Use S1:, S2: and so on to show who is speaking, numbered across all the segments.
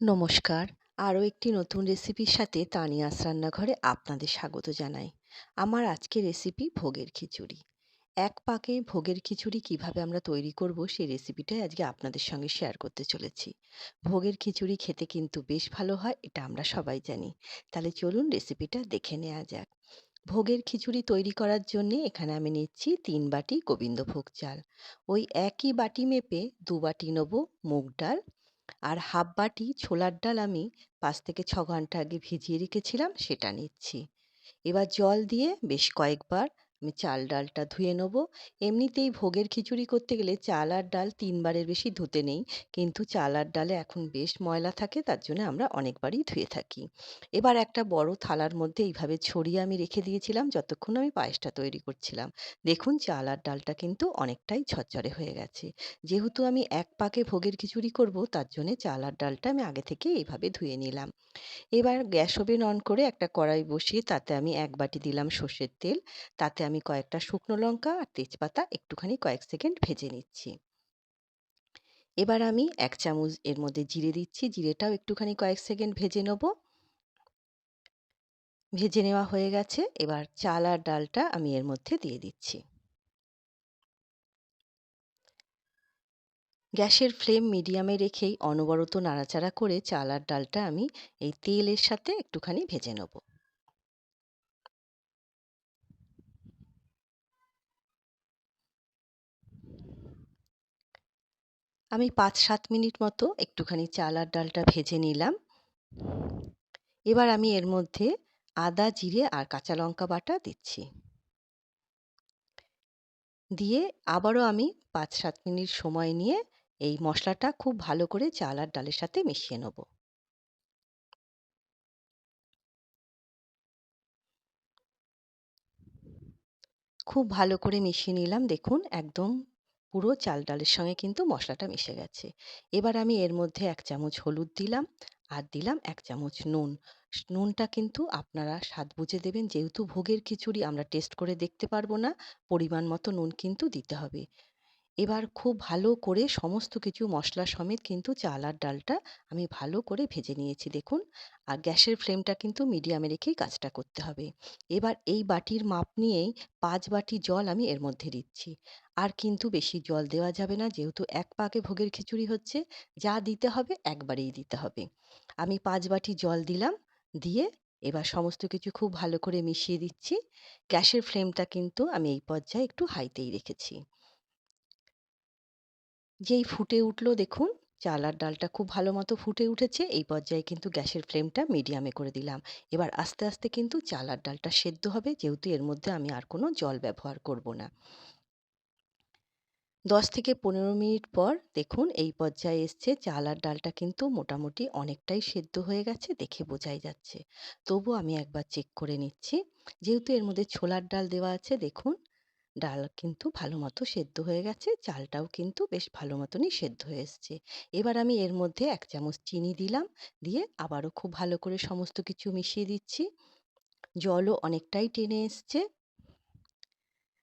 S1: নমস্কার। আরও একটি নতুন রেসিপির সাথে তানিয়াস রান্নাঘরে আপনাদের স্বাগত জানাই। আমার আজকের রেসিপি ভোগের খিচুড়ি। এক পাকে ভোগের খিচুড়ি কীভাবে আমরা তৈরি করব সেই রেসিপিটাই আজকে আপনাদের সঙ্গে শেয়ার করতে চলেছি। ভোগের খিচুড়ি খেতে কিন্তু বেশ ভালো হয়, এটা আমরা সবাই জানি। তাহলে চলুন রেসিপিটা দেখে নেওয়া যাক। ভোগের খিচুড়ি তৈরি করার জন্যে এখানে আমি নিচ্ছি তিন বাটি গোবিন্দভোগ চাল। ওই একই বাটি মেপে দু বাটি নেব মুগ ডাল আর হাফ বাটি ছোলার ডাল আমি পাঁচ থেকে ছ ঘণ্টা আগে ভিজিয়ে রেখেছিলাম, সেটা নিচ্ছি। এবার জল দিয়ে বেশ কয়েকবার আমি চাল ডালটা ধুয়ে নেব। এমনিতেই ভোগের খিচুড়ি করতে গেলে চাল আর ডাল তিনবারের বেশি ধুতে নেই। কিন্তু চাল আর ডালে এখন বেশ ময়লা থাকে, তার জন্য আমরা অনেকবারই ধুয়ে থাকি। এবার একটা বড় থালার মধ্যে এইভাবে ছড়িয়ে আমি রেখে দিয়েছিলাম, যতক্ষণ আমি পায়েসটা তৈরি করছিলাম। দেখুন, চাল আর ডালটা কিন্তু অনেকটাই ঝরঝরে হয়ে গেছে। যেহেতু আমি এক পাকে ভোগের খিচুড়ি করব, তার জন্য চাল আর ডালটা আমি আগে থেকে এইভাবে ধুয়ে নিলাম। এবার গ্যাস ওভেন অন করে একটা কড়াই বসিয়ে তাতে আমি এক বাটি দিলাম সর্ষের তেল। তাতে আমি কয়েকটা শুকনো লঙ্কা আর তেজপাতা একটুখানি কয়েক সেকেন্ড ভেজে নিচ্ছি। এবার আমি এক চামচ এর মধ্যে জিরে দিচ্ছি, জিরেটাও একটুখানি কয়েক সেকেন্ড ভেজে নেব। ভেজে নেওয়া হয়ে গেছে, এবার চাল আর ডালটা আমি এর মধ্যে দিয়ে দিচ্ছি। গ্যাসের ফ্লেম মিডিয়ামে রেখেই অনবরত নাড়াচাড়া করে চাল আর ডালটা আমি এই তেলের সাথে একটুখানি ভেজে নেব। আমি পাঁচ সাত মিনিট মতো একটুখানি চাল আর ডালটা ভেজে নিলাম। এবার আমি এর মধ্যে আদা, জিরে আর কাঁচা লঙ্কা বাটা দিচ্ছি। দিয়ে আবারও আমি পাঁচ সাত মিনিট সময় নিয়ে এই মশলাটা খুব ভালো করে চাল আর ডালের সাথে মিশিয়ে নেব। খুব ভালো করে মিশিয়ে নিলাম, দেখুন, একদম পুরো চাল ডালের সঙ্গে কিন্তু মশলাটা মিশে গেছে। এবার আমি এর মধ্যে এক চামচ হলুদ দিলাম আর দিলাম এক চামচ নুন। নুনটা কিন্তু আপনারা স্বাদ বুঝে দেবেন। যেহেতু ভোগের খিচুড়ি আমরা টেস্ট করে দেখতে পারব না, পরিমাণ মতো নুন কিন্তু দিতে হবে। এবার খুব ভালো করে সমস্ত কিছু মশলা সমেত কিন্তু চাল আর ডালটা আমি ভালো করে ভেজে নিয়েছি, দেখুন। আর গ্যাসের ফ্লেমটা কিন্তু মিডিয়ামে রেখেই কাজটা করতে হবে। এবার এই বাটির মাপ নিয়েই পাঁচ বাটি জল আমি এর মধ্যে দিচ্ছি। আর কিন্তু বেশি জল দেওয়া যাবে না, যেহেতু এক পাকে ভোগের খিচুড়ি হচ্ছে, যা দিতে হবে একবারেই দিতে হবে। আমি পাঁচ বাটি জল দিলাম, দিয়ে এবার সমস্ত কিছু খুব ভালো করে মিশিয়ে দিচ্ছি। গ্যাসের ফ্লেমটা কিন্তু আমি এই পর্যায়ে একটু হাইতেই রেখেছি। যেই ফুটে উঠল দেখুন, চাল আর ডালটা খুব ভালো মতো ফুটে উঠেছে। এই পর্যায়ে কিন্তু গ্যাসের ফ্লেমটা মিডিয়ামে করে দিলাম। এবার আস্তে আস্তে কিন্তু চাল আর ডালটা সেদ্ধ হবে। যেহেতু এর মধ্যে আমি আর কোনো জল ব্যবহার করব না। দশ থেকে পনেরো মিনিট পর দেখুন, এই পর্যায়ে এসছে চাল আর ডালটা কিন্তু মোটামুটি অনেকটাই সেদ্ধ হয়ে গেছে দেখে বোঝাই যাচ্ছে। তবু আমি একবার চেক করে নিচ্ছি। যেহেতু এর মধ্যে ছোলার ডাল দেওয়া আছে দেখুন ডাল কিন্তু ভালো মতো সেদ্ধ হয়ে গেছে, চালটাও কিন্তু বেশ ভালো মতনই সেদ্ধ হয়ে এসছে। এবার আমি এর মধ্যে এক চামচ চিনি দিলাম, দিয়ে আবারও খুব ভালো করে সমস্ত কিছু মিশিয়ে দিচ্ছি। জলও অনেকটাই টেনে এসছে।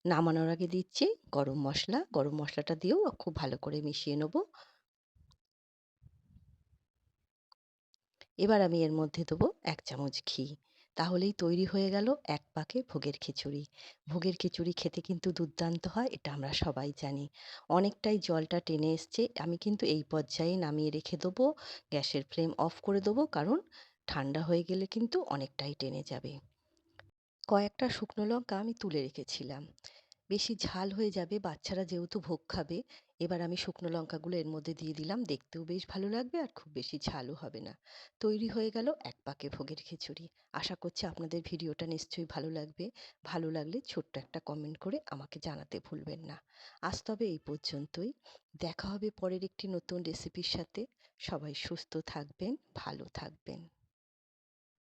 S1: নামানোর আগে দিচ্ছি গরম মশলা, গরম মশলাটা দিয়েও খুব ভালো করে মিশিয়ে নেব। এবার আমি এর মধ্যে দেবো এক চামচ ঘি। তাহলেই তৈরি হয়ে গেল এক পাকে ভোগের খিচুড়ি। ভোগের খিচুড়ি খেতে কিন্তু দুর্দান্ত হয়, এটা আমরা সবাই জানি। অনেকটাই জলটা টেনে এসছে, আমি কিন্তু এই পর্যায়ে নামিয়ে রেখে দেবো, গ্যাসের ফ্লেম অফ করে দেবো, কারণ ঠান্ডা হয়ে গেলে কিন্তু অনেকটাই টেনে যাবে। কয়েকটা শুকনো লঙ্কা আমি তুলে রেখেছিলাম। বেশি ঝাল হয়ে যাবে, বাচ্চারা যেহেতু ভোগ খাবে, এবার আমি শুকনো লঙ্কাগুলো এর মধ্যে দিয়ে দিলাম, দেখতেও বেশ ভালো লাগবে আর খুব বেশি ঝালও হবে না। তৈরি হয়ে গেল এক পাকে ভোগের খিচুড়ি। আশা করছি আপনাদের ভিডিওটা নিশ্চয়ই ভালো লাগবে। ভালো লাগলে ছোট্ট একটা কমেন্ট করে আমাকে জানাতে ভুলবেন না। আজ তবে এই পর্যন্তই। দেখা হবে পরের একটি নতুন রেসিপির সাথে। সবাই সুস্থ থাকবেন, ভালো থাকবেন।